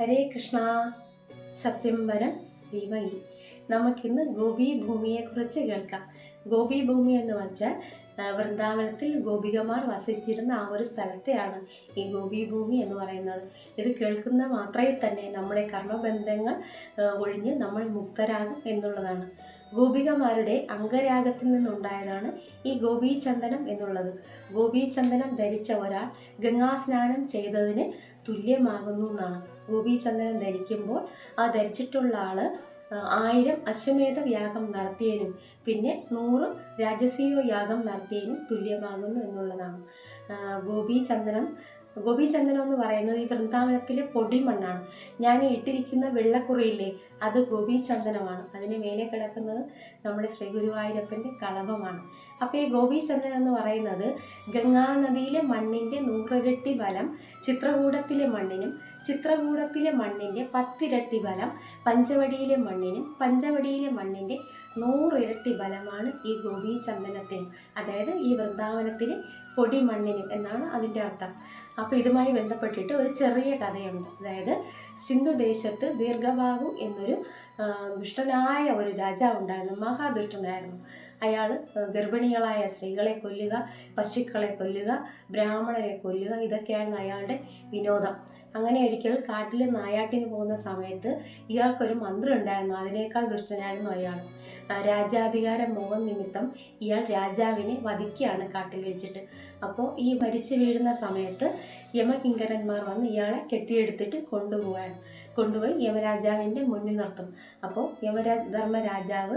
ഹരേ കൃഷ്ണ. സത്യം വരം ധീമഹി നമുക്കിന്ന് ഗോപി ഭൂമിയെക്കുറിച്ച് കേൾക്കാം. ഗോപി ഭൂമി എന്ന് വെച്ചാൽ വൃന്ദാവനത്തിൽ ഗോപികമാർ വസിച്ചിരുന്ന ആ ഒരു സ്ഥലത്തെയാണ് ഈ ഗോപി ഭൂമി എന്ന് പറയുന്നത്. ഇത് കേൾക്കുന്ന മാത്രമേ തന്നെ നമ്മുടെ കർമ്മബന്ധങ്ങൾ ഒഴിഞ്ഞ് നമ്മൾ മുക്തരാകും എന്നുള്ളതാണ്. ഗോപികമാരുടെ അംഗരാഗത്തിൽ നിന്നുണ്ടായതാണ് ഈ ഗോപീചന്ദനം എന്നുള്ളത്. ഗോപീചന്ദനം ധരിച്ച ഒരാൾ ഗംഗാസ്നാനം ചെയ്തതിന് തുല്യമാകുന്നു എന്നാണ്. ഗോപീചന്ദനം ധരിക്കുമ്പോൾ ആ ധരിച്ചിട്ടുള്ള ആൾ ആയിരം അശ്വമേധ യാഗം നടത്തിയതിനും പിന്നെ നൂറ് രാജസീയോ യാഗം നടത്തിയതിനും തുല്യമാകുന്നു എന്നുള്ളതാണ്. ഗോപീചന്ദനം ഗോപീചന്ദനം എന്ന് പറയുന്നത് ഈ വൃന്ദാവനത്തിലെ പൊടിമണ്ണാണ്. ഞാൻ ഇട്ടിരിക്കുന്ന വെള്ളക്കുറിയില്ലേ അത് ഗോപിചന്ദനമാണ്. അതിന് മേലെ കിടക്കുന്നത് നമ്മുടെ ശ്രീ ഗുരുവായൂരപ്പന്റെ കളഭമാണ് അപ്പോൾ ഈ ഗോപിചന്ദനം എന്ന് പറയുന്നത് ഗംഗാനദിയിലെ മണ്ണിന്റെ നൂറിരട്ടി ബലം ചിത്രകൂടത്തിലെ മണ്ണിനും ചിത്രകൂടത്തിലെ മണ്ണിന്റെ പത്തിരട്ടി ബലം പഞ്ചവടിയിലെ മണ്ണിനും പഞ്ചവടിയിലെ മണ്ണിന്റെ നൂറിരട്ടി ബലമാണ് ഈ ഗോപീചന്ദനത്തിനും. അതായത് ഈ വൃന്ദാവനത്തിലെ പൊടിമണ്ണിനും എന്നാണ് അതിന്റെ അർത്ഥം. അപ്പോൾ ഇതുമായി ബന്ധപ്പെട്ടിട്ട് ഒരു ചെറിയ കഥയുണ്ട്. അതായത് സിന്ധു ദേശത്ത് എന്നൊരു ദുഷ്ടനായ ഒരു രാജാവ് ഉണ്ടായിരുന്നു മഹാദുഷ്ടനായിരുന്നു. അയാൾ ഗർഭിണികളായ സ്ത്രീകളെ കൊല്ലുക പശുക്കളെ കൊല്ലുക ബ്രാഹ്മണരെ കൊല്ലുക ഇതൊക്കെയാണ് അയാളുടെ വിനോദം. അങ്ങനെ ഒരിക്കൽ കാട്ടിൽ നായാട്ടിന് പോകുന്ന സമയത്ത് ഇയാൾക്കൊരു മന്ത്രം ഉണ്ടായിരുന്നു അതിനേക്കാൾ ദുഷ്ടനായിരുന്നു അയാൾ. രാജാധികാര മോഹം നിമിത്തം ഇയാൾ രാജാവിനെ വധിക്കുകയാണ് കാട്ടിൽ വെച്ചിട്ട്. അപ്പോൾ ഈ മരിച്ചു വീഴുന്ന സമയത്ത് യമകിങ്കരന്മാർ വന്ന് ഇയാളെ കെട്ടിയെടുത്തിട്ട് കൊണ്ടുപോവാണ് കൊണ്ടുപോയി യമരാജാവിന്റെ മുന്നിൽ നിർത്തും. അപ്പോൾ യമരാ ധർമ്മരാജാവ്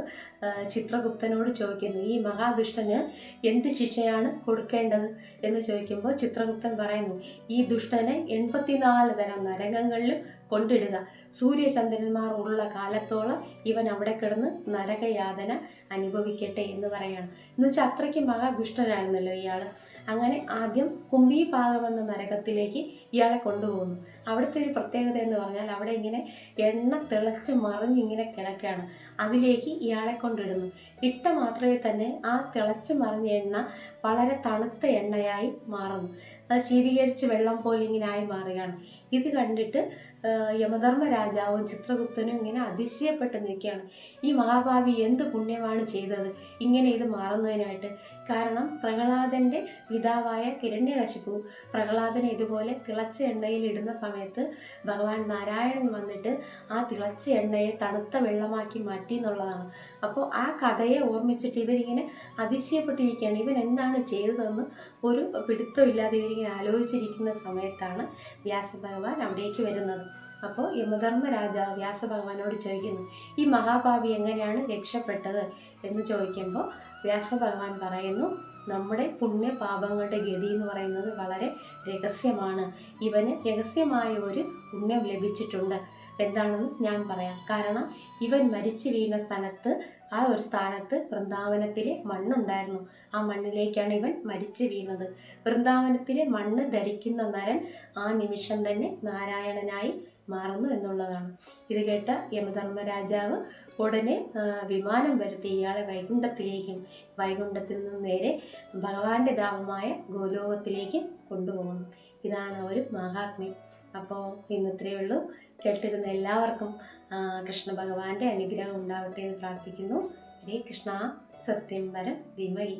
ചിത്രഗുപ്തനോട് ചോദിക്കുന്നു ഈ മഹാദുഷ്ടന് എന്ത് ശിക്ഷയാണ് കൊടുക്കേണ്ടത്? എന്ന് ചോദിക്കുമ്പോൾ ചിത്രഗുപ്തൻ പറയുന്നു ഈ ദുഷ്ടനെ എൺപത്തിനാല് തരം നരകങ്ങളിലും കൊണ്ടിടുക. സൂര്യചന്ദ്രന്മാർ ഉള്ള കാലത്തോളം ഇവൻ അവിടെ കിടന്ന് നരകയാതന അനുഭവിക്കട്ടെ എന്ന് പറയാണ്. എന്ന് വെച്ചാൽ അത്രയ്ക്ക് മഹാദുഷ്ടനാണെന്നല്ലോ ഇയാൾ അങ്ങനെ ആദ്യം കുംഭീപാകം എന്ന നരകത്തിലേക്ക് ഇയാളെ കൊണ്ടുപോകുന്നു. അവിടുത്തെ ഒരു പ്രത്യേകത എന്ന് പറഞ്ഞാൽ അവിടെ ഇങ്ങനെ എണ്ണ തിളച്ച് മറിഞ്ഞിങ്ങനെ കിടക്കുകയാണ്. അതിലേക്ക് ഇയാളെ കൊണ്ടിടുന്നു. ഇട്ട മാത്രമേ തന്നെ ആ തിളച്ച് മറിഞ്ഞ എണ്ണ വളരെ തണുത്ത എണ്ണയായി മാറുന്നു. അത് ശീതീകരിച്ച് വെള്ളം പോലെ ഇങ്ങനെ ആയി മാറുകയാണ്. ഇത് കണ്ടിട്ട് യമധർമ്മ രാജാവും ചിത്രഗുപ്തനും ഇങ്ങനെ അതിശയപ്പെട്ട് നിൽക്കുകയാണ്. ഈ മഹാഭാവി എന്ത് പുണ്യമാണ് ചെയ്തത്? ഇങ്ങനെ ഇത് മാറുന്നതിനായിട്ട്. കാരണം പ്രഹ്ലാദന്റെ പിതാവായ കിരണ്യകശിപ്പു പ്രഹ്ലാദനെ ഇതുപോലെ തിളച്ച എണ്ണയിൽ ഇടുന്ന സമയത്ത് ഭഗവാൻ നാരായണൻ വന്നിട്ട് ആ തിളച്ച എണ്ണയെ തണുത്ത വെള്ളമാക്കി മാറ്റി എന്നുള്ളതാണ്. അപ്പോൾ ആ കഥയെ ഓർമ്മിച്ചിട്ട് ഇവരിങ്ങനെ അതിശയപ്പെട്ടിരിക്കുകയാണ്. ഇവൻ എന്താണ് ചെയ്തതെന്ന് ഒരു പിടുത്തമില്ലാതെ ഇവരിങ്ങനെ ആലോചിച്ചിരിക്കുന്ന സമയത്താണ് വ്യാസഭഗവാൻ അവിടേക്ക് വരുന്നത്. അപ്പോൾ യമധർമ്മ രാജാവ് വ്യാസഭഗവാനോട് ചോദിക്കുന്നു ഈ മഹാഭാവി എങ്ങനെയാണ് രക്ഷപ്പെട്ടത്? എന്ന് ചോദിക്കുമ്പോൾ വ്യാസഭഗവാൻ പറയുന്നു നമ്മുടെ പുണ്യ പാപങ്ങളുടെ ഗതി എന്ന് പറയുന്നത് വളരെ രഹസ്യമാണ്. ഇവന് രഹസ്യമായ ഒരു പുണ്യം ലഭിച്ചിട്ടുണ്ട്. എന്താണെന്ന് ഞാൻ പറയാം. കാരണം ഇവൻ മരിച്ചു വീണ സ്ഥലത്ത് ആ ഒരു സ്ഥാനത്ത് വൃന്ദാവനത്തിലെ മണ്ണുണ്ടായിരുന്നു. ആ മണ്ണിലേക്കാണ് ഇവൻ മരിച്ചു വീണത്. വൃന്ദാവനത്തിലെ മണ്ണ് ധരിക്കുന്ന നരൻ ആ നിമിഷം തന്നെ നാരായണനായി മാറുന്നു എന്നുള്ളതാണ്. ഇത് കേട്ട യമധർമ്മരാജാവ് ഉടനെ വിമാനം വരുത്തി ഇയാളെ വൈകുണ്ഠത്തിലേക്കും വൈകുണ്ഠത്തിൽ നിന്ന് നേരെ ഭഗവാന്റെ ധാമമായ ഗോലോകത്തിലേക്കും കൊണ്ടുപോകുന്നു. ഇതാണ് ഒരു മഹാത്മ്യം. അപ്പോൾ ഇന്നത്രയേ ഉള്ളൂ. കേട്ടിരുന്ന എല്ലാവർക്കും കൃഷ്ണ ഭഗവാന്റെ അനുഗ്രഹം ഉണ്ടാവട്ടെ എന്ന് പ്രാർത്ഥിക്കുന്നു. ഹരേ കൃഷ്ണ. സത്യം വരം. ധീമഹി